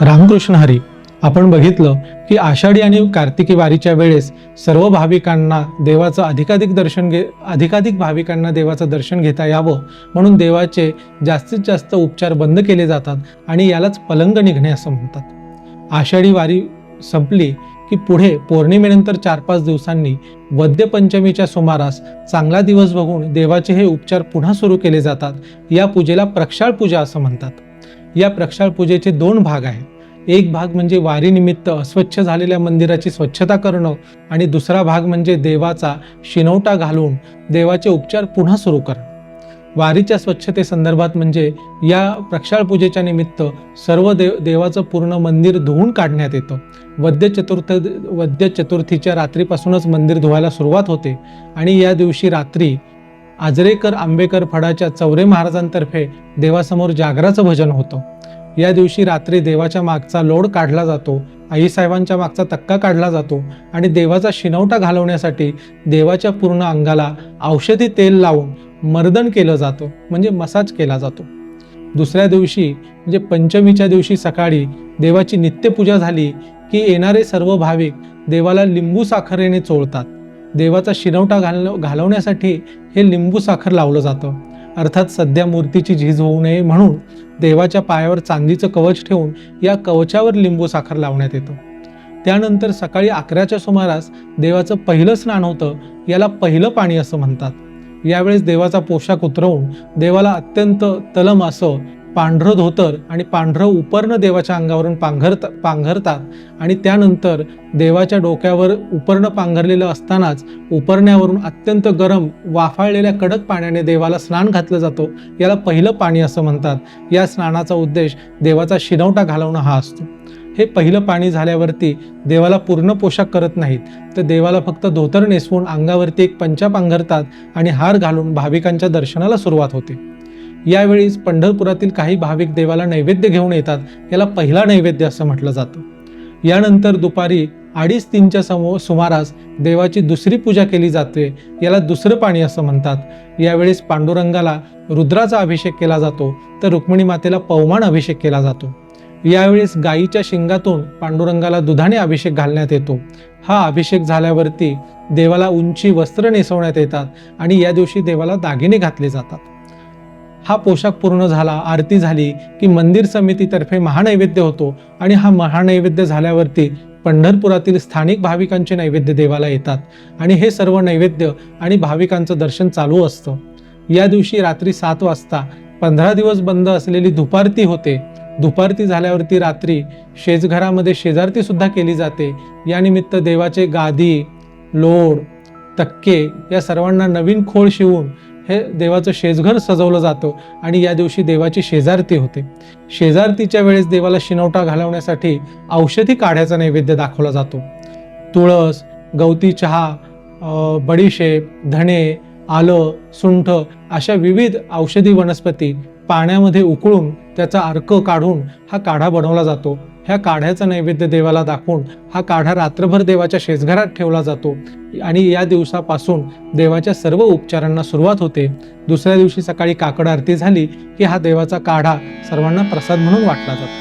रामकृष्ण हरी आपण बघितलं की आषाढी आणि कार्तिकी वारीच्या वेळेस सर्व भाविकांना देवाचं अधिकाधिक दर्शन घे अधिकाधिक भाविकांना देवाचं दर्शन घेता यावं म्हणून देवाचे जास्तीत जास्त उपचार बंद केले जातात आणि यालाच पलंग निघणे असं म्हणतात. आषाढी वारी संपली की पुढे पौर्णिमेनंतर चार पाच दिवसांनी वद्यपंचमीच्या सुमारास चांगला दिवस बघून देवाचे हे उपचार पुन्हा सुरू केले जातात. या पूजेला प्रक्षाळ पूजा असं म्हणतात. या प्रक्षाळ पूजेचे दोन भाग आहेत. एक भाग म्हणजे वारीनिमित्त अस्वच्छ झालेल्या मंदिराची स्वच्छता करणं आणि दुसरा भाग म्हणजे देवाचा शिनवटा घालून देवाचे उपचार पुन्हा सुरू करणं. वारीच्या स्वच्छतेसंदर्भात म्हणजे या प्रक्षाळ पूजेच्या निमित्त सर्व देव देवाचं पूर्ण मंदिर धुवून काढण्यात येतं. वद्य चतुर्थ वद्य चतुर्थीच्या रात्रीपासूनच मंदिर धुवायला सुरुवात होते आणि या दिवशी रात्री आजरेकर आंबेकर फडाच्या चौरे महाराजांतर्फे देवासमोर जागराचं भजन होतं. या दिवशी रात्री देवाच्या मागचा लोड काढला जातो आईसाहेबांच्या मागचा तक्का काढला जातो आणि देवाचा शिनवटा घालवण्यासाठी देवाच्या पूर्ण अंगाला औषधी तेल लावून मर्दन केलं जातं म्हणजे मसाज केला जातो. दुसऱ्या दिवशी म्हणजे पंचमीच्या दिवशी सकाळी देवाची नित्यपूजा झाली की येणारे सर्व भाविक देवाला लिंबू साखरेने चोळतात. देवाचा शिनवटा घाल घालवण्यासाठी हे लिंबू साखर लावलं जातं. अर्थात सध्या मूर्तीची झीज होऊ नये म्हणून देवाच्या पायावर चांदीचं कवच ठेवून या कवचावर लिंबू साखर लावण्यात येतं. त्यानंतर सकाळी अकराच्या सुमारास देवाचं पहिलं स्नान होतं याला पहिलं पाणी असं म्हणतात. यावेळेस देवाचा पोशाख उतरवून देवाला अत्यंत तलम असं पांढरं धोतर आणि पांढरं उपरणं देवाच्या अंगावरून पांघरत पांघरतात. आणि त्यानंतर देवाच्या डोक्यावर उपरणं पांघरलेलं असतानाच उपरण्यावरून अत्यंत गरम वाफाळलेल्या कडक पाण्याने देवाला स्नान घातलं जातो. याला पहिलं पाणी असं म्हणतात. या स्नानाचा उद्देश देवाचा शिनवटा घालवणं हा असतो. हे पहिलं पाणी झाल्यावरती देवाला पूर्ण पोशाख करत नाहीत. तर देवाला फक्त धोतर नेसवून अंगावरती एक पंचा पांघरतात आणि हार घालून भाविकांच्या दर्शनाला सुरुवात होते. यावेळीच पंढरपुरातील काही भाविक देवाला नैवेद्य घेऊन येतात. याला पहिला नैवेद्य असं म्हटलं जातं. यानंतर दुपारी अडीच तीनच्या समो सुमारास देवाची दुसरी पूजा केली जाते. याला दुसरं पाणी असं म्हणतात. यावेळेस पांडुरंगाला रुद्राचा अभिषेक केला जातो. तर रुक्मिणी मातेला पवमान अभिषेक केला जातो. यावेळेस गायीच्या शिंगातून पांडुरंगाला दुधाने अभिषेक घालण्यात येतो. हा अभिषेक झाल्यावरती देवाला उंची वस्त्र नेसवण्यात येतात आणि या दिवशी देवाला दागिने घातले जातात. हा पोशाख पूर्ण झाला आरती झाली की मंदिर समितीतर्फे महानैवेद्य होतो आणि हा महानैवेद्य झाल्यावरती पंढरपुरातील स्थानिक भाविकांचे नैवेद्य देवाला येतात आणि हे सर्व नैवेद्य आणि भाविकांचं दर्शन चालू असतं. या दिवशी रात्री सात वाजता पंधरा दिवस बंद असलेली धुपारती होते. दुपारती झाल्यावरती रात्री शेजघरामध्ये शेजारती सुद्धा केली जाते. यानिमित्त देवाचे गादी लोड तक्के या सर्वांना नवीन खोळ शिवून हे देवाचं शेजघर सजवलं जातं आणि या दिवशी देवाची शेजारती होते. शेजारतीच्या वेळेस देवाला शिनवटा घालवण्यासाठी औषधी काढ्याचा नैवेद्य दाखवला जातो. तुळस गवती चहा बडीशेप धणे आलं सुंठ अशा विविध औषधी वनस्पती पाण्यामध्ये उकळून त्याचा अर्क काढून हा काढा बनवला जातो. ह्या काढ्याचा नैवेद्य देवाला दाखवून हा काढा रात्रभर देवाच्या शेजघरात ठेवला जातो आणि या दिवसापासून देवाच्या सर्व उपचारांना सुरुवात होते. दुसऱ्या दिवशी सकाळी काकड आरती झाली की हा देवाचा काढा सर्वांना प्रसाद म्हणून वाटला जातो.